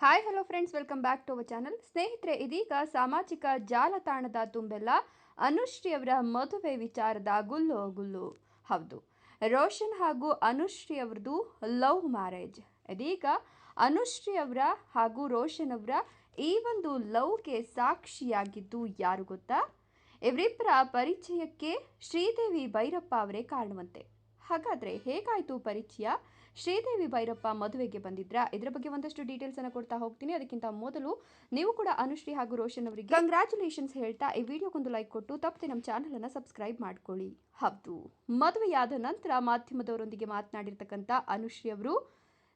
Hi hello friends welcome back to our channel ಸ್ನೇಹಿತರೆ, ಇದೀಗ ಸಾಮಾಜಿಕ ಜಾಲತಾಣದ ತುಂಬೆಲ್ಲ ಅನುಶ್ರೀ ಅವರ ಮದುವೆ ವಿಚಾರದ ಗುಲ್ಲು ಗುಲ್ಲು. ಹೌದು. ರೋಷನ್ ಹಾಗೂ ಅನುಶ್ರೀ ಅವ್ರದ್ದು ಲವ್ ಮ್ಯಾರೇಜ್ ಇದೀಗ ಅನುಶ್ರೀ ಅವರ ಹಾಗೂ ರೋಷನ್ ಅವರ ಈ ಒಂದು ಲವ್ಗೆ ಸಾಕ್ಷಿಯಾಗಿದ್ದು ಯಾರು ಗೊತ್ತಾ? ಇವರಿಬ್ಬರ ಪರಿಚಯಕ್ಕೆ ಶ್ರೀದೇವಿ ಭೈರಪ್ಪ ಅವರೇ ಕಾರಣವಂತೆ. ಹಾಗಾದರೆ ಹೇಗಾಯಿತು ಪರಿಚಯ? ಶ್ರೀದೇವಿ ಭೈರಪ್ಪ ಮದುವೆಗೆ ಬಂದಿದ್ರಾ? ಇದರ ಬಗ್ಗೆ ಒಂದಷ್ಟು ಡೀಟೇಲ್ಸ್ ಅನ್ನು ಕೊಡ್ತಾ ಹೋಗ್ತೀನಿ. ಅದಕ್ಕಿಂತ ಮೊದಲು ನೀವು ಕೂಡ ಅನುಶ್ರೀ ಹಾಗೂ ರೋಷನ್ ಅವರಿಗೆ ಕಂಗ್ರ್ಯಾಚುಲೇಷನ್ಸ್ ಹೇಳ್ತಾ ಈ ವಿಡಿಯೋಗೊಂದು ಲೈಕ್ ಕೊಟ್ಟು ತಪ್ಪದೆ ನಮ್ಮ ಚಾನಲ್ ಅನ್ನು ಸಬ್ಸ್ಕ್ರೈಬ್ ಮಾಡ್ಕೊಳ್ಳಿ. ಹೌದು. ಮದುವೆಯಾದ ನಂತರ ಮಾಧ್ಯಮದವರೊಂದಿಗೆ ಮಾತನಾಡಿರ್ತಕ್ಕಂಥ ಅನುಶ್ರೀ ಅವರು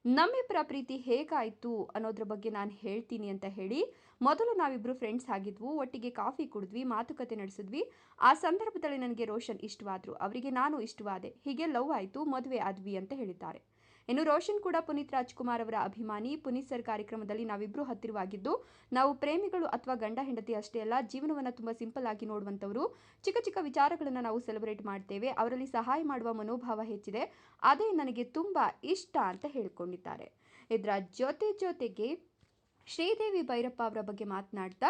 ನಮ್ಮಿಬ್ಬರ ಪ್ರೀತಿ ಹೇಗಾಯಿತು ಅನ್ನೋದ್ರ ಬಗ್ಗೆ ನಾನು ಹೇಳ್ತೀನಿ ಅಂತ ಹೇಳಿ ಮೊದಲು ನಾವಿಬ್ಬರು ಫ್ರೆಂಡ್ಸ್ ಆಗಿದ್ವು, ಒಟ್ಟಿಗೆ ಕಾಫಿ ಕುಡಿದ್ವಿ, ಮಾತುಕತೆ ನಡೆಸಿದ್ವಿ. ಆ ಸಂದರ್ಭದಲ್ಲಿ ನನಗೆ ರೋಷನ್ ಇಷ್ಟವಾದರು, ಅವರಿಗೆ ನಾನು ಇಷ್ಟವಾದೆ, ಹೀಗೆ ಲವ್ ಆಯಿತು, ಮದುವೆ ಆದ್ವಿ ಅಂತ ಹೇಳಿದ್ದಾರೆ. ಇನ್ನು ರೋಷನ್ ಕೂಡ ಪುನೀತ್ ರಾಜ್ಕುಮಾರ್ ಅವರ ಅಭಿಮಾನಿ. ಪುನೀತ್ ಸರ್ ಕಾರ್ಯಕ್ರಮದಲ್ಲಿ ನಾವಿಬ್ಬರು ಹತ್ತಿರವಾಗಿದ್ದು, ನಾವು ಪ್ರೇಮಿಗಳು ಅಥವಾ ಗಂಡ ಹೆಂಡತಿ ಅಷ್ಟೇ ಅಲ್ಲ, ಜೀವನವನ್ನು ತುಂಬ ಸಿಂಪಲ್ ಆಗಿ ನೋಡುವಂಥವರು. ಚಿಕ್ಕ ಚಿಕ್ಕ ವಿಚಾರಗಳನ್ನು ನಾವು ಸೆಲೆಬ್ರೇಟ್ ಮಾಡ್ತೇವೆ. ಅವರಲ್ಲಿ ಸಹಾಯ ಮಾಡುವ ಮನೋಭಾವ ಹೆಚ್ಚಿದೆ. ಅದೇ ನನಗೆ ತುಂಬ ಇಷ್ಟ ಅಂತ ಹೇಳಿಕೊಂಡಿದ್ದಾರೆ. ಇದರ ಜೊತೆ ಜೊತೆಗೆ ಶ್ರೀದೇವಿ ಭೈರಪ್ಪ ಅವರ ಬಗ್ಗೆ ಮಾತನಾಡ್ತಾ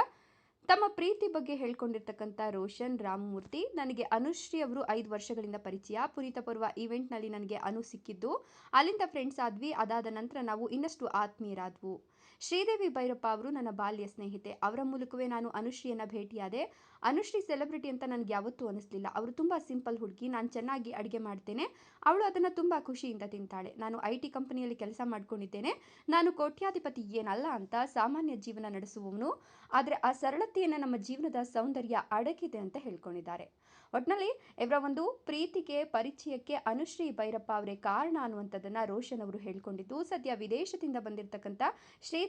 ತಮ್ಮ ಪ್ರೀತಿ ಬಗ್ಗೆ ಹೇಳ್ಕೊಂಡಿರ್ತಕ್ಕಂಥ ರೋಷನ್ ರಾಮಮೂರ್ತಿ, ನನಗೆ ಅನುಶ್ರೀ ಅವರು ಐದು ವರ್ಷಗಳಿಂದ ಪರಿಚಯ. ಪುನೀತ ಪರ್ವ ಈವೆಂಟ್ನಲ್ಲಿ ನನಗೆ ಅನು ಸಿಕ್ಕಿದ್ದು. ಅಲ್ಲಿಂದ ಫ್ರೆಂಡ್ಸ್ ಆದ್ವಿ. ಅದಾದ ನಂತರ ನಾವು ಇನ್ನಷ್ಟು ಆತ್ಮೀಯರಾದ್ವು. ಶ್ರೀದೇವಿ ಭೈರಪ್ಪ ಅವರು ನನ್ನ ಬಾಲ್ಯ ಸ್ನೇಹಿತೆ. ಅವರ ಮೂಲಕವೇ ನಾನು ಅನುಶ್ರೀಯನ್ನು ಭೇಟಿಯಾದೆ. ಅನುಶ್ರೀ ಸೆಲೆಬ್ರಿಟಿ ಅಂತ ನನಗೆ ಯಾವತ್ತೂ ಅನಿಸ್ಲಿಲ್ಲ. ಅವರು ತುಂಬ ಸಿಂಪಲ್ ಹುಡುಗಿ. ನಾನು ಚೆನ್ನಾಗಿ ಅಡುಗೆ ಮಾಡ್ತೇನೆ. ಅವಳು ಅದನ್ನು ತುಂಬ ಖುಷಿಯಿಂದ ತಿಂತಾಳೆ. ನಾನು ಐ ಟಿ ಕಂಪನಿಯಲ್ಲಿ ಕೆಲಸ ಮಾಡ್ಕೊಂಡಿದ್ದೇನೆ. ನಾನು ಕೋಟ್ಯಾಧಿಪತಿ ಏನಲ್ಲ ಅಂತ ಸಾಮಾನ್ಯ ಜೀವನ ನಡೆಸುವವನು. ಆದರೆ ಆ ಸರಳತೆಯನ್ನು ನಮ್ಮ ಜೀವನದ ಸೌಂದರ್ಯ ಅಡಗಿದೆ ಅಂತ ಹೇಳ್ಕೊಂಡಿದ್ದಾರೆ. ಒಟ್ಟಿನಲ್ಲಿ ಇವರ ಒಂದು ಪ್ರೀತಿಗೆ, ಪರಿಚಯಕ್ಕೆ ಅನುಶ್ರೀ ಭೈರಪ್ಪ ಅವರೇ ಕಾರಣ ಅನ್ನುವಂಥದ್ದನ್ನು ರೋಷನ್ ಅವರು ಹೇಳ್ಕೊಂಡಿದ್ದು. ಸದ್ಯ ವಿದೇಶದಿಂದ ಬಂದಿರತಕ್ಕಂಥ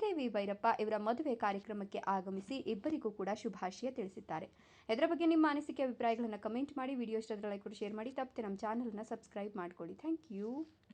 ಶ್ರೀದೇವಿ ಭೈರಪ್ಪ ಇವರ ಮದುವೆ ಕಾರ್ಯಕ್ರಮಕ್ಕೆ ಆಗಮಿಸಿ ಇಬ್ಬರಿಗೂ ಕೂಡ ಶುಭಾಶಯ ತಿಳಿಸಿದ್ದಾರೆ. ಇದರ ಬಗ್ಗೆ ನಿಮ್ಮ ಅನಿಸಿಕೆ, ಅಭಿಪ್ರಾಯಗಳನ್ನು ಕಮೆಂಟ್ ಮಾಡಿ ವಿಡಿಯೋ ಇಷ್ಟದ್ರ ಲೈಕ್ ಕೊಟ್ಟು ಶೇರ್ ಮಾಡಿ. ತಪ್ಪದೆ ನಮ್ಮ ಚಾನಲ್ನ ಸಬ್ಸ್ಕ್ರೈಬ್ ಮಾಡ್ಕೊಳ್ಳಿ. Thank you